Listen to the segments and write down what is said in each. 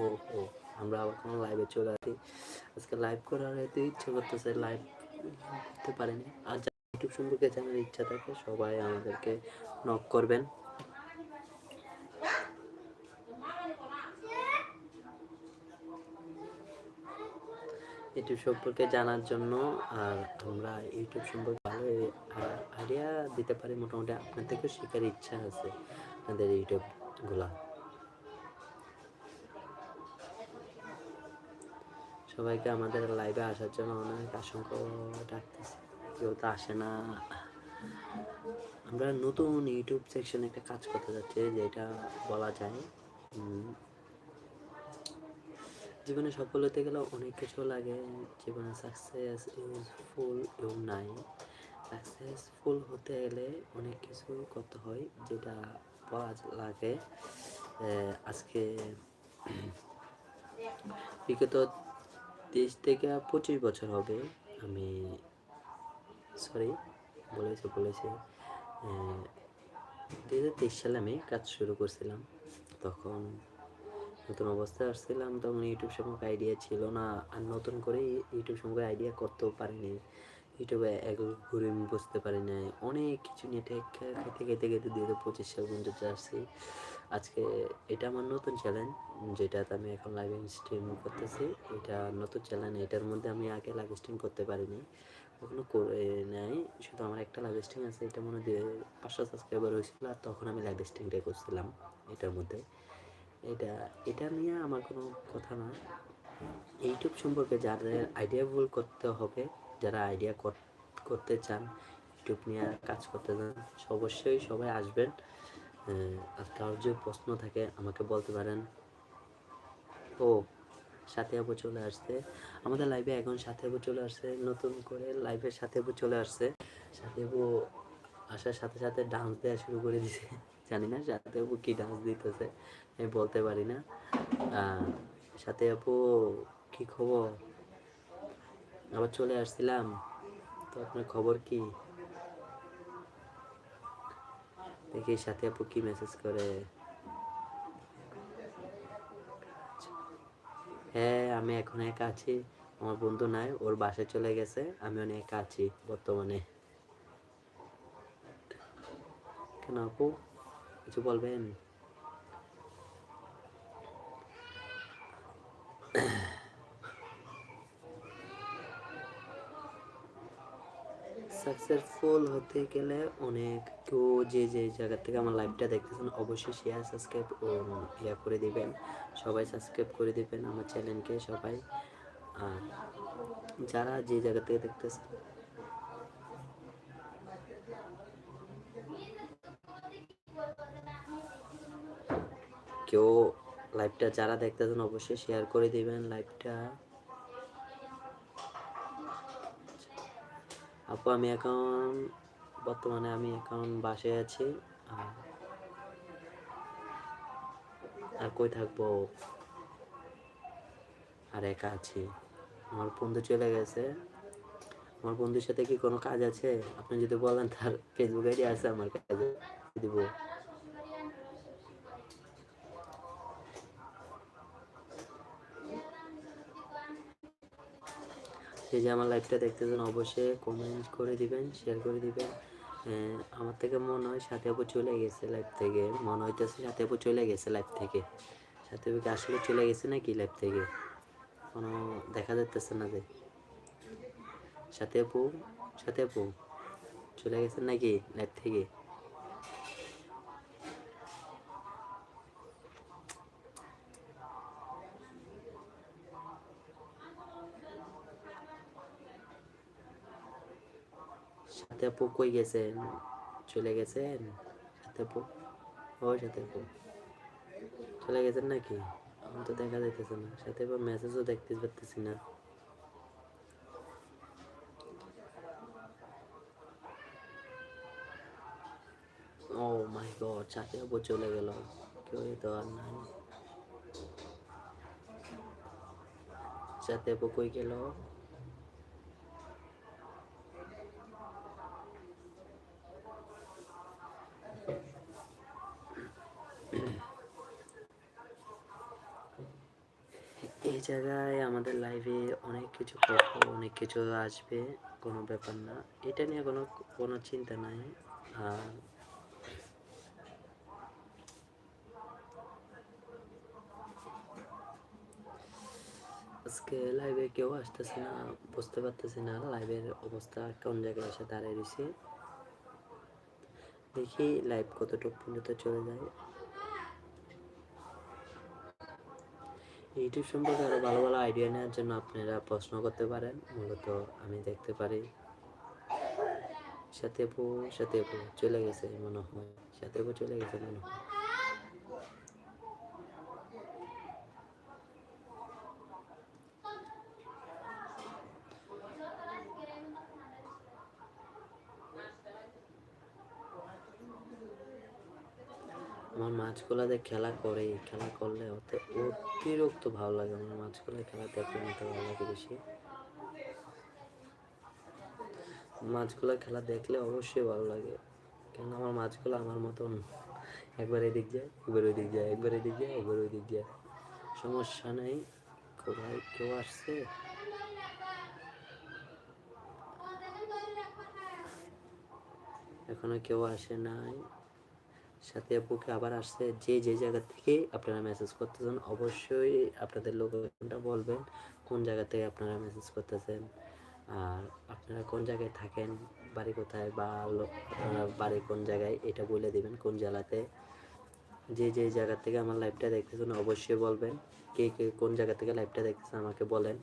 ও ও আমরা আবার কোনো লাইভে চলে আসি। আজকে লাইভ করার এত ইচ্ছে করতেছে লাইভ করতে পারিনি। আর যারা ইউটিউব সম্পর্কে জানার ইচ্ছা থাকে, সবাই আমাদেরকে নক করবেন। ইউটিউব সম্পর্কে জানার জন্য আর আমরা ইউটিউব সম্পর্কে ভালো আইডিয়া দিতে পারি, মোটামুটি আপনার থেকে শেখার ইচ্ছা আছে আপনাদের ইউটিউবগুলা সবাইকে আমাদের লাইভে আসার জন্য অনেক আশঙ্কা ডাকতেছে। কেউ তো আসে না। আমরা নতুন ইউটিউব সেকশনে একটা কাজ করতে যাচ্ছি, যেটা বলা যায় জীবনে সফল হতে গেলে অনেক কিছু লাগে। জীবনে সাকসেস ইউজফুল এবং নাই। সাকসেসফুল হতে গেলে অনেক কিছু করতে হয়, যেটা বলা লাগে। আজকে বিগত তেইশ থেকে পঁচিশ বছর হবে। আমি সরি বলেছে বলেছে। দু হাজার তেইশ সালে আমি কাজ শুরু করছিলাম। তখন নতুন অবস্থায় আসছিলাম, তখন ইউটিউব সম্পর্কে আইডিয়া ছিল না। আর নতুন করে ইউটিউব সম্পর্কে আইডিয়া করতেও পারিনি। ইউটিউবে এক ঘুরে আমি বুঝতে পারি নাই। অনেক কিছু নিয়ে টেক খেতে খেতে খেতে দু হাজার পঁচিশ সাল পর্যন্ত আসছি। আজকে এটা আমার নতুন চ্যালেঞ্জ যেটাতে আমি এখন লাইভ স্ট্রিম করতেছি। এটা নতুন চ্যালেঞ্জ এটার মধ্যে আমি আগে লাইভ স্ট্রিম করতে পারিনি, কখনো করে নাই। শুধু আমার একটা লাইভ স্ট্রিম আছে, এটা মনে হয় পাঁচশো সাবস্ক্রাইবার হয়েছিল, আর তখন আমি লাইভ স্ট্রিমটা করছিলাম এটার মধ্যে। এটা এটা নিয়ে আমার কোনো কথা না। ইউটিউব সম্পর্কে যাদের আইডিয়া ভুল করতে হবে যারা আইডিয়া করতে চান ইউটিউব নিয়ে কাজ করতে চান, অবশ্যই সবাই আসবেন। আর কারোর যে প্রশ্ন থাকে, আমাকে বলতে পারেন। ও, সাথে আপু চলে আসছে। আমাদের লাইভে এখন সাথে আপু চলে আসছে, নতুন করে লাইভের সাথে আপু চলে আসছে। সাথে আপু আসার সাথে সাথে ডান্স দেওয়া শুরু করে দিছে। জানি না সাথে আপু কি ডান্স দিতেছে, আমি বলতে পারি না। সাথে আপু কী খবর? আবার চলে আসছিলাম। তো আপনার খবর কি? দেখি সাথে আপু কি মেসেজ করে। হ্যাঁ আমি এখন একা আছি। আমার বন্ধু নাই, ওর বাসায় চলে গেছে। আমি অনেক একা আছি বর্তমানে। কেন আপু? কিছু বলবেন? সাকসেসফুল হতে গেলে অনেক কেউ যে যে জায়গা থেকে আমার লাইভটা দেখতেছেন, অবশ্যই শেয়ার সাবস্ক্রাইব ও ইয়া করে দিবেন। সবাই সাবস্ক্রাইব করে দিবেন আমার চ্যানেলকে সবাই। আর যারা যে জায়গা থেকে দেখতেছেন, কেউ লাইভটা যারা দেখতেছেন, অবশ্যই শেয়ার করে দিবেন লাইভটা আপু, আমি এখন বর্তমানে আমি এখন বাসায় আছি। আর কই থাকব? আর একা আছি। আমার বন্ধু চলে গেছে। আমার বন্ধুর সাথে কি কোনো কাজ আছে? আপনি যদি বলেন, তার ফেসবুক আইডি আছে, আমার কাছে দিব। সেই যে আমার লাইভটা দেখতেছেন, অবশ্যই কমেন্ট করে দিবেন শেয়ার করে দিবেন। আমার থেকে মনে হয় সাথে আপু চলে গেছে লাইভ থেকে। মনে হইতেছে সাথে আপু চলে গেছে লাইভ থেকে। সাথে আপু কি আসলে চলে গেছে নাকি লাইভ থেকে? কোনো দেখা যাচ্ছে না যে। সাথে আপু সাথে আপু, চলে গেছেন নাকি লাইভ থেকে? সাথে কই গেছেন চলে গেছেন সাথে ও চলে গেছেন নাকি আমার তো দেখা যাইতেছে না সাথে আপু মেসেজও দেখতে পারতেছি না ও মাই গড সাথে আপু চলে গেল কেউ তো আর নাই সাথে আপু কই গেল এই জায়গায় আমাদের লাইভে অনেক কিছু করব, অনেক কিছু আসবে, কোনো ব্যাপার না। এটা নিয়ে কোনো কোনো চিন্তা নাই। আর আজকে লাইভে কেউ আসতেছে না, বুঝতে পারতেছি না লাইভের অবস্থা, কোন জায়গায় এসে দাঁড়িয়ে রয়েছে। দেখি লাইভ কতটুকু পর্যন্ত চলে যায়। ইউটিউব সম্পর্কে আরও ভালো ভালো আইডিয়া নেওয়ার জন্য আপনারা প্রশ্ন করতে পারেন। মূলত আমি দেখতে পারি। সাথে সাথে চলে গেছে মনে হয়। সাথে চলে গেছে মনে হয়। আমার মাছগুলাতে খেলা করে খেলা করলে অত অতিরিক্ত ভালো লাগে। আমার মাছগুলা খেলা দেখলে মতো ভালো লাগে বেশি। মাছগুলা খেলা দেখলে অবশ্যই ভালো লাগে। কেন আমার মাছগুলো আমার মতন একবার এদিক যায়, একবার ওই দিক যায়, একবার এদিক যায়, একবার ওই দিক যায়। সমস্যা নেই কোথায় কেউ আসছে। এখনও কেউ আসে নাই। সাথে আপুকে আবার আসছে। যে যে জায়গা থেকে আপনারা মেসেজ করতেছেন, অবশ্যই আপনাদের লোকেশনটা বলবেন, কোন জায়গা থেকে আপনারা মেসেজ করতেছেন। আর আপনারা কোন জায়গায় থাকেন, বাড়ি কোথায়, বা আপনারা বাড়ি কোন জায়গায়, এটা বলে দিবেন, কোন জেলাতে। যে যে জায়গা থেকে আমার লাইভটা দেখতেছেন, অবশ্যই বলবেন। কে কে কোন জায়গা থেকে লাইভটা দেখতেছেন, আমাকে বলেন।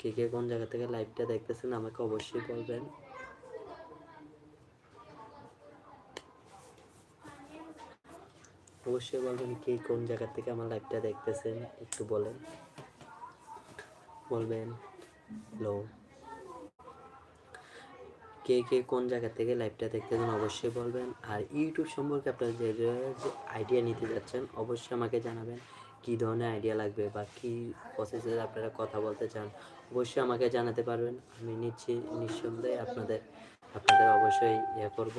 কে কে কোন জায়গা থেকে লাইভটা দেখতেছেন আমাকে অবশ্যই বলবেন। অবশ্যই বলবেন কে কোন জায়গা থেকে আমার লাইভটা দেখতেছেন, একটু বলেন। বলবেন হ্যালো কে কে কোন জায়গা থেকে লাইভটা দেখতেছেন অবশ্যই বলবেন। আর ইউটিউব সম্পর্কে আপনারা যে যে আইডিয়া নিতে যাচ্ছেন, অবশ্যই আমাকে জানাবেন, কী ধরনের আইডিয়া লাগবে বা কী প্রসেসে আপনারা কথা বলতে চান। অবশ্যই আমাকে জানাতে পারবেন। আমি নিচ্ছি নিঃসন্দেহে আপনাদের আপনাদের অবশ্যই ইয়ে করব।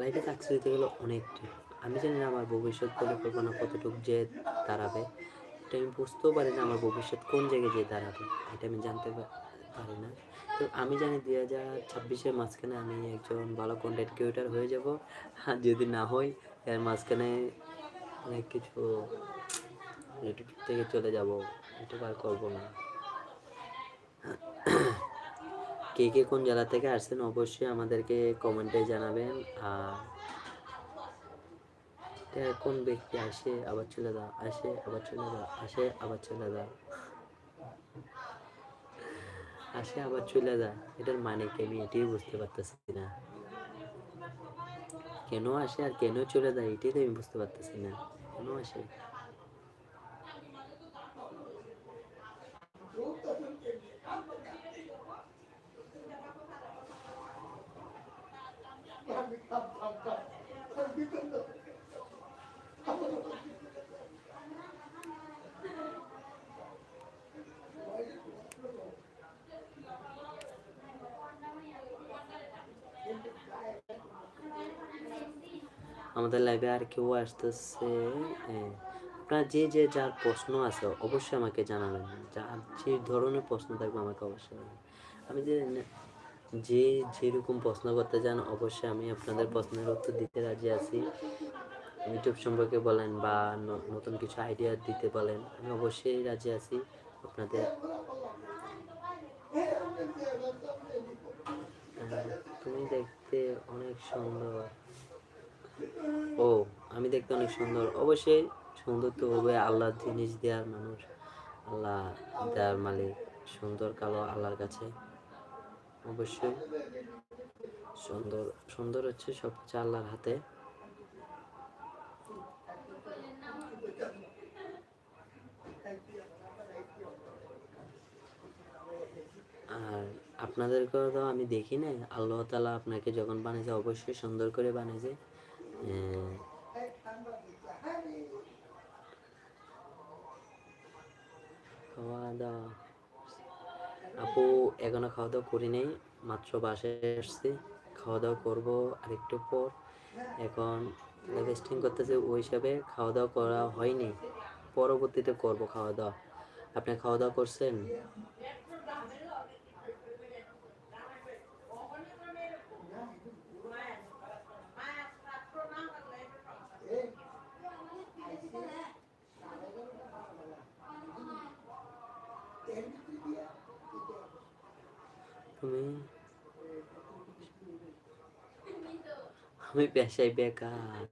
লাইফে সাকসেস হতে গেলে অনেক ট্রিপ আমি জানি না আমার ভবিষ্যৎ পরিকল্পনা কতটুকু যে দাঁড়াবে। এটা আমি বুঝতেও পারি না আমার ভবিষ্যৎ কোন জায়গায় যে দাঁড়াবে। এটা আমি জানতে পারি না। তো আমি জানি দুই হাজার ছাব্বিশের মাঝখানে আমি একজন ভালো কন্টেন্ট ক্রিয়েটার হয়ে যাব। আর যদি না হই এর মাঝখানে অনেক কিছু ইউটিউব থেকে চলে যাব ইউটিউব আর করব না। কে কে কোন জেলা থেকে আসছেন অবশ্যই আমাদেরকে কমেন্টে জানাবেন, আর কোন ব্যক্তি আসে, আবার চলে যা, আসে, আবার চলে যা, আসে, আবার চলে যা। আসে, আবার চলে যায় এটার মানে কি আমি এটাই বুঝতে পারতেছি না। কেন আসে আর কেন চলে যায় এটাই তো আমি বুঝতে পারতেছি না। কেন আসে? আমাদের লাইভে আর কেউ আসতেছে? হ্যাঁ। আপনার যে যে যার প্রশ্ন আছে, অবশ্যই আমাকে জানাবেন। যার যে ধরনের প্রশ্ন থাকবে আমাকে অবশ্যই আমি যে যে যেরকম প্রশ্ন করতে চান, অবশ্যই আমি আপনাদের প্রশ্নের উত্তর দিতে রাজি আছি। ইউটিউব সম্পর্কে বলেন বা নতুন কিছু আইডিয়া দিতে বলেন, আমি অবশ্যই রাজি আছি আপনাদের। তুমি দেখতে অনেক সুন্দর। ও, আমি দেখতে অনেক সুন্দর। অবশ্যই সুন্দর তো হবে আল্লাহ জিনিস দেওয়ার মানুষ। আল্লাহ দেওয়ার মালিক, সুন্দর কালো আল্লাহর কাছে। অবশ্যই সুন্দর সুন্দর হচ্ছে সবচেয়ে আল্লাহর হাতে। আর আপনাদেরকেও তো আমি দেখি না আল্লাহ তালা আপনাকে যখন বানিয়েছে অবশ্যই সুন্দর করে বানিয়েছে খাওয়া দাওয়া আপু, এখনও খাওয়া দাওয়া করি নাই। মাত্র বাসায় এসছি খাওয়া দাওয়া করব আরেকটু পর। এখন টেস্টিং করতেছে ওই হিসাবে খাওয়া দাওয়া করা হয়নি। পরবর্তীতে করব খাওয়া দাওয়া আপনি খাওয়া দাওয়া করছেন? তুমি? আমি পেশায় বেকার।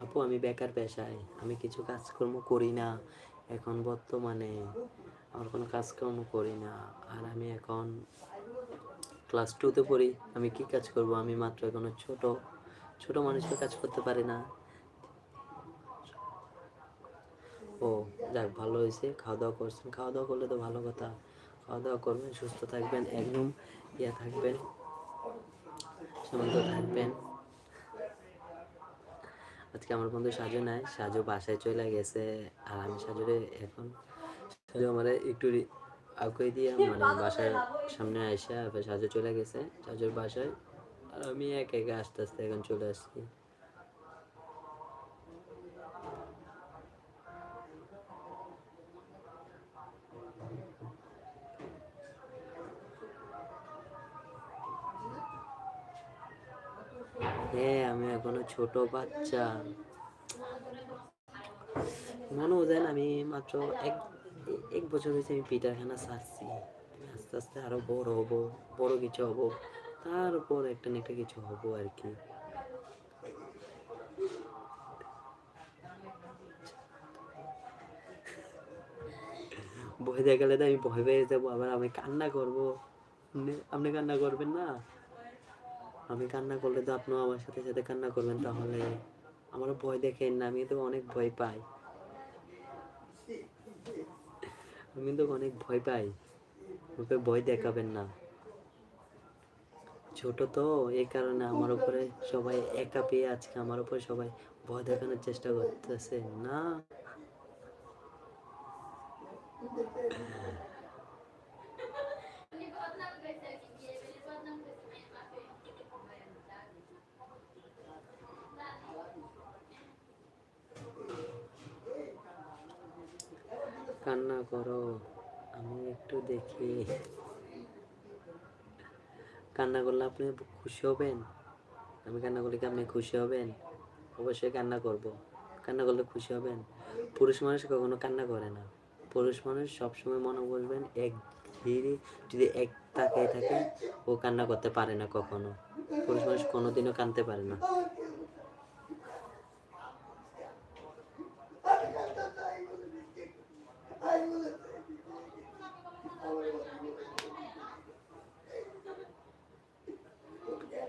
আপু, আমি বেকার পেশায়। আমি কিছু কাজকর্ম করি না এখন বর্তমানে। আমার কোনো কাজকর্ম করি না। আর আমি এখন ক্লাস টুতে পড়ি। আমি কি কাজ করব? আমি মাত্র এখনও ছোট ছোট মানুষের কাজ করতে পারি না। ও, যাক, ভালো হয়েছে। খাওয়া দাওয়া করছেন। খাওয়া দাওয়া করলে তো ভালো কথা। খাওয়া দাওয়া করবেন, সুস্থ থাকবেন। একদম ইয়ে থাকবেন শান্ত থাকবেন। আজকে আমার বন্ধু সাজু নাই, সাজু বাসায় চলে গেছে আর আমি সাজুরে এখন, সাজু আমার একটু আগে দিয়ে মানে বাসার সামনে আসে সাজু চলে গেছে, সাজুর বাসায়। আর আমি একা একা আস্তে আস্তে এখন চলে আসছি। হ্যাঁ আমি এখনও ছোট বাচ্চা। মনে যায় না, আমি মাত্র এক এক বছর হয়েছে আমি পিঠাখানা ছাড়ছি আস্তে আস্তে আরও বড় হব, বড় কিছু হব, তারপর একটা না একটা কিছু হব আর কি। ভয় দেখালে তো আমি ভয় পেয়ে যাব, আবার আমি কান্না করব। আপনি কান্না করবেন না? আমি কান্না করলে তো আপনিও আমার সাথে সাথে কান্না করবেন, তাহলে আমারও ভয় দেখেন না আমি তো অনেক ভয় পাই। আমি তো অনেক ভয় পাই, ওকে ভয় দেখাবেন না। ছোট তো, এই কারণে আমার উপরে সবাই একা পেয়ে আজকে আমার উপরে সবাই ভয় দেখানোর চেষ্টা করতেছে, না? কান্না করো, আমি একটু দেখি। কান্না করলে আপনি খুশি হবেন? আমি কান্না করলে কি আপনি খুশি হবেন? অবশ্যই কান্না করব। কান্না করলে খুশি হবেন? পুরুষ মানুষ কখনো কান্না করে না। পুরুষ মানুষ সবসময় মনে বসবেন, এক ধীরে যদি এক তাকিয়ে থাকে, ও কান্না করতে পারে না কখনো। পুরুষ মানুষ কোনোদিনও কানতে পারে না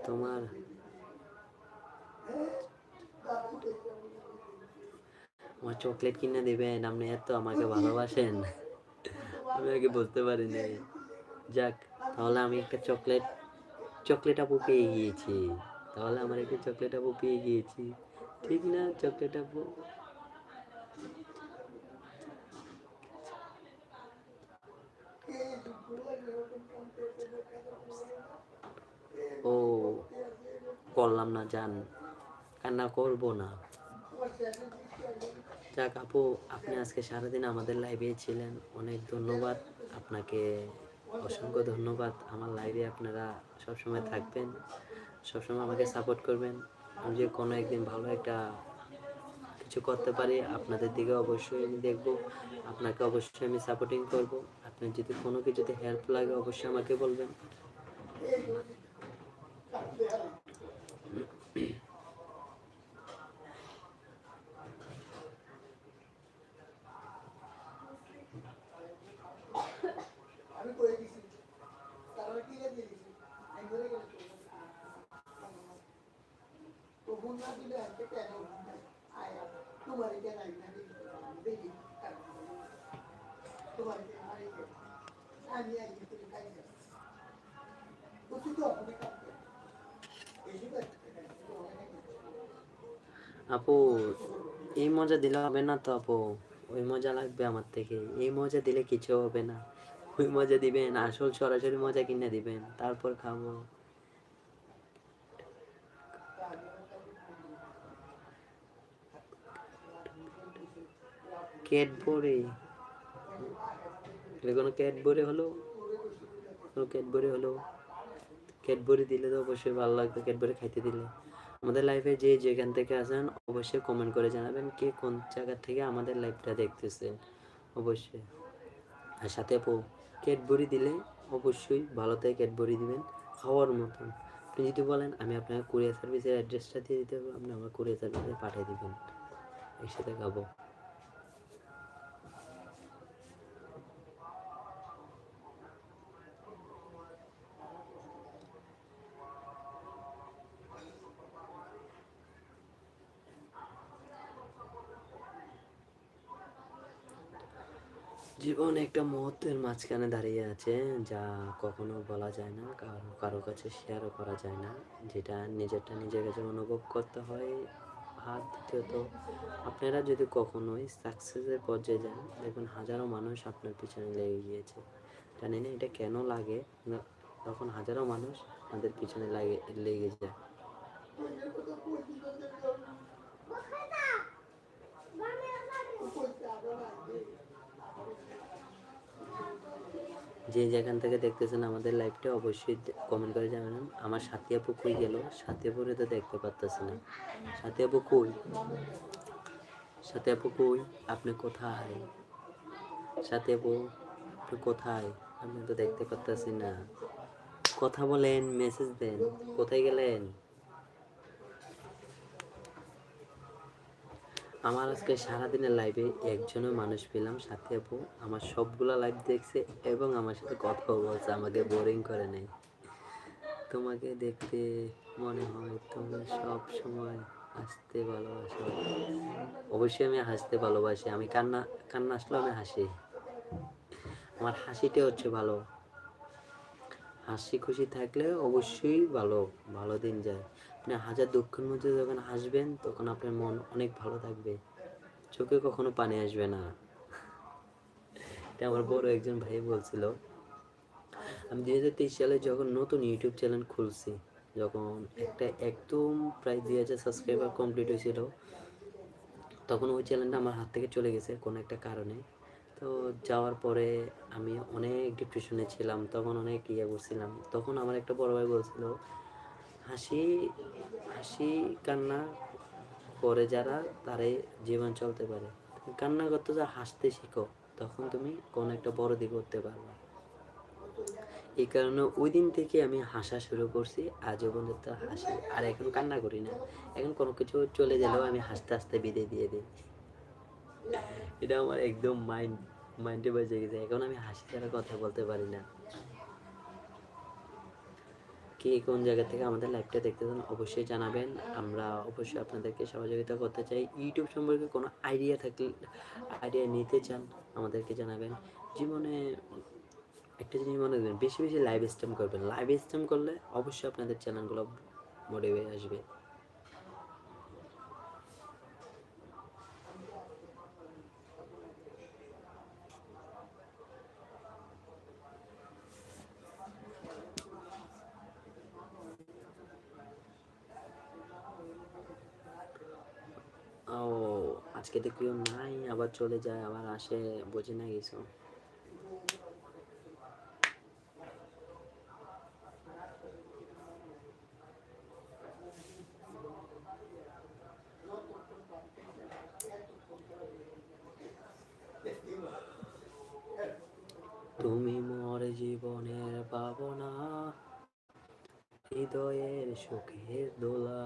তোমার আমার চকলেট কিনে দিবেন? আপনি এত আমাকে ভালোবাসেন। আমি আগে বুঝতে পারিনি। যাক, তাহলে আমি একটা চকলেট চকলেট আপু পেয়ে গিয়েছি। তাহলে আমার একটা চকলেট আপু পেয়ে গিয়েছি। ঠিক না চকলেট আপু? ও, করলাম না জান কান্না করব না। যাক আপু, আপনি আজকে সারাদিন আমাদের লাইভে ছিলেন। অনেক ধন্যবাদ আপনাকে, অসংখ্য ধন্যবাদ। আমার লাইভে আপনারা সবসময় থাকবেন, সবসময় আমাকে সাপোর্ট করবেন। আমি যে কোনো একদিন ভালো একটা কিছু করতে পারি, আপনাদের দিকে অবশ্যই আমি দেখব, আপনাকে অবশ্যই আমি সাপোর্টিং করব। আপনার যদি কোনো কিছুতে হেল্প লাগে, অবশ্যই আমাকে বলবেন আমি করে দিছি তারপরে কি দিয়ে দিছি আমি ধরে গেছি তো ফোন আপু, এই মজা দিলে হবে না তো আপু? ওই মজা লাগবে আমার থেকে। এই মজা দিলে কিছু হবে না। ওই মজা দিবেন, আসল সরাসরি মজা কিনে দিবেন, তারপর খাব। ক্যাডবরি এটা কোনো ক্যাডবরি হলো? কোনো ক্যাডবরি হলো? ক্যাডবরি দিলে তো অবশ্যই ভালো লাগবে ক্যাডবরি খাইতে দিলে। আমাদের লাইফে যে যেখান থেকে আসেন, অবশ্যই কমেন্ট করে জানাবেন কে কোন জায়গা থেকে আমাদের লাইফটা দেখতেছেন। অবশ্যই। আর সাথে ক্যাডবরি দিলে অবশ্যই ভালো থেকে ক্যাডবরি দিবেন, খাওয়ার মতন। আপনি যদি বলেন, আমি আপনাকে কুরিয়ার সার্ভিসের অ্যাড্রেসটা দিয়ে দিতে হবে আপনি আমার কুরিয়ার সার্ভিসে পাঠিয়ে দিবেন। একসাথে খাব। জীবন একটা মুহূর্তের মাঝখানে দাঁড়িয়ে আছে যা কখনো বলা যায় না, কারও কারও কাছে শেয়ারও করা যায় না। যেটা নিজেরটা নিজের কাছে অনুভব করতে হয়। আর দ্বিতীয়ত, আপনারা যদি কখনোই সাকসেসের পর্যায়ে যান দেখুন হাজারো মানুষ আপনার পিছনে লেগে গিয়েছে। জানি না এটা কেন লাগে? তখন হাজারো মানুষ আমাদের পিছনে লাগে, লেগে যায়। যে যেখান থেকে দেখতেছেন আমাদের লাইভটা অবশ্যই কমেন্ট করে জানাবেন। আমার সাথী আপু কই গেল? সাথী আপুরে তো দেখতে পারতেছি না। সাথী আপু কই? সাথী আপু কই? আপনি কোথায়? সাথী আপু আপনি কোথায়? আপনি তো দেখতে পারতেছি না। কথা বলেন মেসেজ দেন। কোথায় গেলেন? আমার আজকে সারাদিনের লাইভে একজনও মানুষ পেলাম, সাথে আপু। আমার সবগুলা লাইভ দেখছে এবং আমার সাথে কথাও বলছে, আমাকে বোরিং করে নেই। তোমাকে দেখতে মনে হয় তুমি সব সময় হাসতে ভালোবাসো। অবশ্যই আমি হাসতে ভালোবাসি, আমি কান্না কান্না আসলেও আমি হাসি। আমার হাসিটা হচ্ছে ভালো। হাসি খুশি থাকলে অবশ্যই ভালো ভালো দিন যায়। আপনি হাজার দুঃখের মধ্যে যখন হাসবেন, তখন আপনার মন অনেক ভালো থাকবে। চোখে কখনো পানি আসবে না। এটা আমার বড় একজন ভাই বলছিল। আমি দুই হাজার তেইশ সালে যখন নতুন ইউটিউব চ্যানেল খুলছি, যখন একটা একদম প্রায় দুই হাজার সাবস্ক্রাইবার কমপ্লিট হয়েছিল, তখন ওই চ্যানেলটা আমার হাত থেকে চলে গেছে কোনো একটা কারণে। তো যাওয়ার পরে আমি অনেক ডিপ্রেশনে ছিলাম, তখন অনেক ইয়ে করছিলাম। তখন আমার একটা বড় ভাই বলছিল হাসি হাসি, কান্না করে যারা, তারাই জীবন চলতে পারে। কান্না করতে যা হাসতে শিখো। তখন তুমি কোনো একটা বড় দিক করতে পারবে। এই কারণে ওই দিন থেকে আমি হাসা শুরু করছি। আজও পর্যন্ত হাসি, আর এখন কান্না করি না। এখন কোনো কিছু চলে গেলেও আমি হাসতে হাসতে বিদায় দিয়ে দিই। এটা আমার একদম মাইন্ড মাইন্ডে বেজে গেছে। এখন আমি হাসি ছাড়া কথা বলতে পারি না। কে কোন জায়গা থেকে আমাদের লাইভটা দেখতেছেন অবশ্যই জানাবেন। আমরা অবশ্যই আপনাদেরকে সহযোগিতা করতে চাই। ইউটিউব সম্পর্কে কোনো আইডিয়া থাকলে আইডিয়া নিতে চান, আমাদেরকে জানাবেন। জীবনে একটা জিনিস মনে রাখবেন, বেশি বেশি লাইভ স্ট্রিম করবেন। লাইভ স্ট্রিম করলে অবশ্যই আপনাদের চ্যানেলগুলো মোটিভে আসবে। আজকে তো কেউ নাই, আবার চলে যায়, আবার আসে, বোঝে না কিছু। তুমি মোর জীবনের পাবনা, হৃদয়ের সুখের দোলা।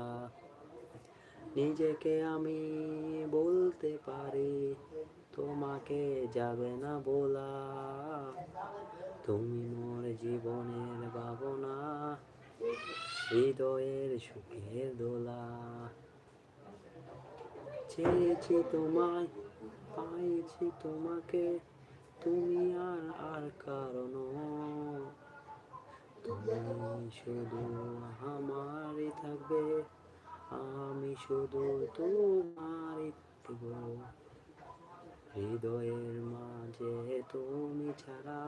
নিজেকে আমি বলতে পারি, তোমাকে যাবে না বলা। তুমি মোর জীবনের ভাবনা, হৃদয়ের সুখের দোলা। চেয়েছি তোমায়, পাইছি তোমাকে, তুমি আর আর কারণ। তুমি শুধু আমারই থাকবে। আমি শুধু তোমার একটু। হৃদয়ের মাঝে তুমি ছাড়া